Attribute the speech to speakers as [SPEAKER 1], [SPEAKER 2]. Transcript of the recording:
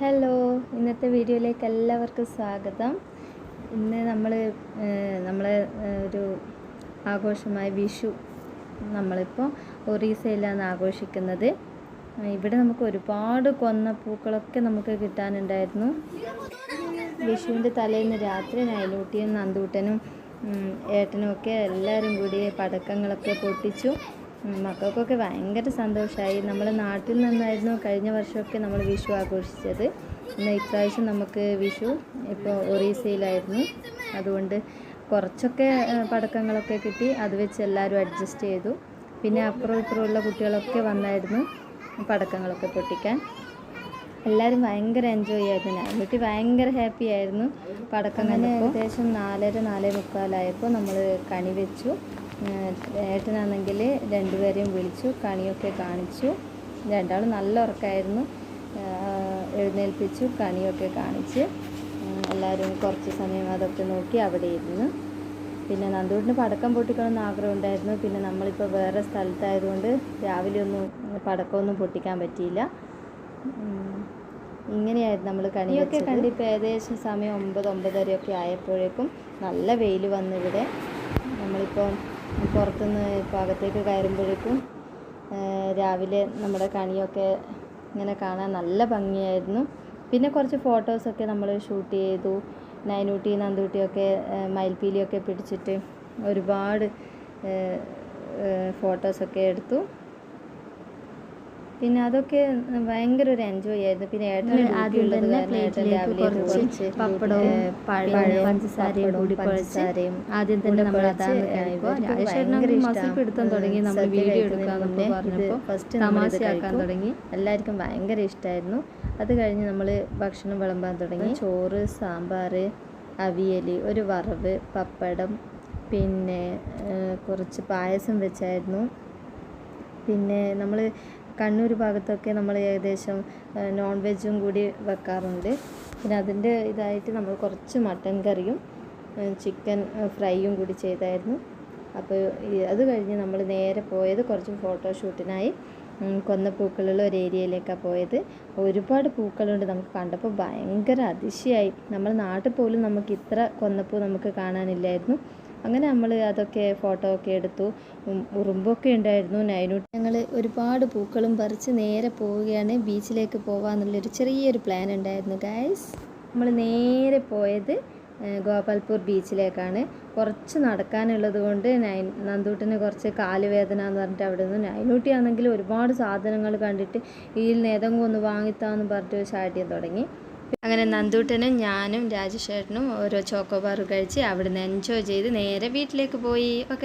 [SPEAKER 1] Hello ഇന്നത്തെ വീഡിയോയിലേക്ക് എല്ലാവർക്കും സ്വാഗതം. ഇന്ന് നമ്മൾ നമ്മളെ ഏഹ്, ഒരു ആഘോഷമായ വിഷു നമ്മളിപ്പോൾ ഒറീസയിലാണ് ആഘോഷിക്കുന്നത്. ഇവിടെ നമുക്ക് ഒരുപാട് കൊന്ന പൂക്കളൊക്കെ നമുക്ക് കിട്ടാനുണ്ടായിരുന്നു. വിഷുവിന്റെ തലേന്ന് രാത്രി നൈലൂട്ടിയും നന്ദൂട്ടനും ഏട്ടനും ഒക്കെ എല്ലാവരും കൂടി പടക്കങ്ങളൊക്കെ പൊട്ടിച്ചു. മക്കൾക്കൊക്കെ ഭയങ്കര സന്തോഷമായി നമ്മൾ നാട്ടിൽ നിന്നായിരുന്നു കഴിഞ്ഞ വർഷമൊക്കെ നമ്മൾ വിഷു ആഘോഷിച്ചത്. എന്നാൽ ഇപ്രാവശ്യം നമുക്ക് വിഷു ഇപ്പോൾ ഒറീസയിലായിരുന്നു. അതുകൊണ്ട് കുറച്ചൊക്കെ പടക്കങ്ങളൊക്കെ കിട്ടി. അത് വെച്ച് എല്ലാവരും അഡ്ജസ്റ്റ് ചെയ്തു. പിന്നെ അപ്പുറം ഇപ്പുറമുള്ള കുട്ടികളൊക്കെ വന്നായിരുന്നു പടക്കങ്ങളൊക്കെ പൊട്ടിക്കാൻ. എല്ലാവരും ഭയങ്കര എൻജോയ് ആയിരുന്നു. ഞാൻ വീട്ടിൽ ഭയങ്കര ഹാപ്പി ആയിരുന്നു പടക്കം കണ്ടപ്പോൾ ഏകദേശം നാലര നാലേ മുക്കാലായപ്പോൾ നമ്മൾ കണി വെച്ചു. ഏട്ടനാണെങ്കിൽ രണ്ടുപേരെയും വിളിച്ചു കണിയൊക്കെ കാണിച്ചു. രണ്ടാളും നല്ല ഉറക്കമായിരുന്നു എഴുന്നേൽപ്പിച്ചു കണിയൊക്കെ കാണിച്ച്. എല്ലാവരും കുറച്ച് സമയം അതൊക്കെ നോക്കി അവിടെ ഇരുന്നു. പിന്നെ നന്ദൂട്ടിന് പടക്കം പൊട്ടിക്കണമെന്ന് ആഗ്രഹം ഉണ്ടായിരുന്നു. പിന്നെ നമ്മളിപ്പോൾ വേറെ സ്ഥലത്തായതുകൊണ്ട് രാവിലെ ഒന്നും പടക്കമൊന്നും പൊട്ടിക്കാൻ പറ്റിയില്ല. ഇങ്ങനെയായിരുന്നു നമ്മൾ കണിയൊക്കെ കണ്ടിപ്പോൾ ഏകദേശം സമയം ഒമ്പത് ഒമ്പതരയൊക്കെ ആയപ്പോഴേക്കും നല്ല വെയിൽ വന്നിവിടെ. നമ്മളിപ്പോൾ പുറത്തുനിന്ന് ഇപ്പോൾ അകത്തേക്ക് കയറുമ്പോഴേക്കും രാവിലെ നമ്മുടെ കണിയൊക്കെ ഇങ്ങനെ കാണാൻ നല്ല ഭംഗിയായിരുന്നു. പിന്നെ കുറച്ച് ഫോട്ടോസൊക്കെ നമ്മൾ ഷൂട്ട് ചെയ്തു. നൈനൂട്ടി നന്ദൂട്ടിയൊക്കെ ആ, മയിൽപ്പീലിയൊക്കെ പിടിച്ചിട്ട് ഒരുപാട് ഫോട്ടോസൊക്കെ എടുത്തു. പിന്നെ അതൊക്കെ ഭയങ്കര ഒരു എൻജോയ് ആയിരുന്നു. പിന്നെ
[SPEAKER 2] ആദ്യം തന്നെ പ്ലേറ്റിലേക്ക് കുറച്ച്
[SPEAKER 1] കുറച്ച്
[SPEAKER 2] പപ്പടവും
[SPEAKER 1] ഏഹ്,
[SPEAKER 2] പഴവും പഞ്ചസാരയും
[SPEAKER 1] പപ്പടവും
[SPEAKER 2] കൂടി
[SPEAKER 1] പഞ്ചസാരയും
[SPEAKER 2] ആദ്യം തന്നെ നമ്മൾ അതാണ്
[SPEAKER 1] ഭയങ്കര
[SPEAKER 2] മസിൽ പിടുത്തം തുടങ്ങി. നമ്മൾ വീഡിയോ
[SPEAKER 1] കഴിക്കുന്നതിന്
[SPEAKER 2] എടുക്കാൻ നമ്മൾ
[SPEAKER 1] മുന്നേ
[SPEAKER 2] പറഞ്ഞപ്പോൾ
[SPEAKER 1] ഇത്
[SPEAKER 2] തമാശയാക്കാൻ തുടങ്ങി.
[SPEAKER 1] എല്ലാവർക്കും ഭയങ്കര ഇഷ്ടമായിരുന്നു അത് കഴിഞ്ഞ് നമ്മൾ ഭക്ഷണം വിളമ്പാൻ തുടങ്ങി. ചോറ് സാമ്പാർ അവിയൽ ഒരു വറവ് പപ്പടം പിന്നെ കുറച്ച് പായസം വെച്ചായിരുന്നു. പിന്നെ നമ്മൾ കണ്ണൂർ ഭാഗത്തൊക്കെ നമ്മൾ ഏകദേശം നോൺ വെജും കൂടി വെക്കാറുണ്ട്. പിന്നെ അതിന്റെ ഇതായിട്ട് നമ്മൾ കുറച്ച് മട്ടൻ കറിയും ചിക്കൻ ഫ്രൈയും കൂടി ചെയ്തായിരുന്നു. അപ്പോൾ അത് കഴിഞ്ഞ് നമ്മൾ നേരെ പോയത് കുറച്ച് ഫോട്ടോഷൂട്ടിനായി കൊന്ന കൊന്നപ്പൂക്കളുള്ള ഒരു ഏരിയയിലേക്കാണ് പോയത്. ഒരുപാട് പൂക്കളുണ്ട് നമുക്ക് കണ്ടപ്പോൾ ഭയങ്കര അതിശയായി. നമ്മൾ നാട്ടിൽ പോലും നമുക്ക് ഇത്ര കൊന്നപ്പൂ നമുക്ക് കാണാനില്ലായിരുന്നു. അങ്ങനെ നമ്മൾ അതൊക്കെ ഫോട്ടോ ഒക്കെ എടുത്തു. ഉറുമ്പൊക്കെ ഉണ്ടായിരുന്നു നൈനൂട്ട് ഞങ്ങൾ ഒരുപാട് പൂക്കളും പറിച്ച് നേരെ പോവുകയാണ് ബീച്ചിലേക്ക് പോകാമെന്നുള്ളൊരു ചെറിയൊരു പ്ലാൻ ഉണ്ടായിരുന്നു ഗൈസ് നമ്മൾ നേരെ പോയത് ഗോപാൽപൂർ ബീച്ചിലേക്കാണ്. കുറച്ച് നടക്കാനുള്ളത് കൊണ്ട് നൈൻ നന്ദൂട്ടിന് കുറച്ച് കാലുവേദന എന്ന് പറഞ്ഞിട്ട് അവിടെ നിന്ന് നൈനൂട്ടിയാണെങ്കിൽ ഒരുപാട് സാധനങ്ങൾ കണ്ടിട്ട് ഇതിൽ നിന്ന് ഒന്ന് വാങ്ങിത്താന്ന് പറഞ്ഞിട്ട് ശാഠ്യം തുടങ്ങി. അങ്ങനെ നന്ദൂട്ടനും ഞാനും രാജേഷേട്ടനും ഓരോ ചോക്കോബാർ കഴിച്ച് അവിടുന്ന് എൻജോയ് ചെയ്ത് നേരെ വീട്ടിലേക്ക് പോയി. ഓക്കെ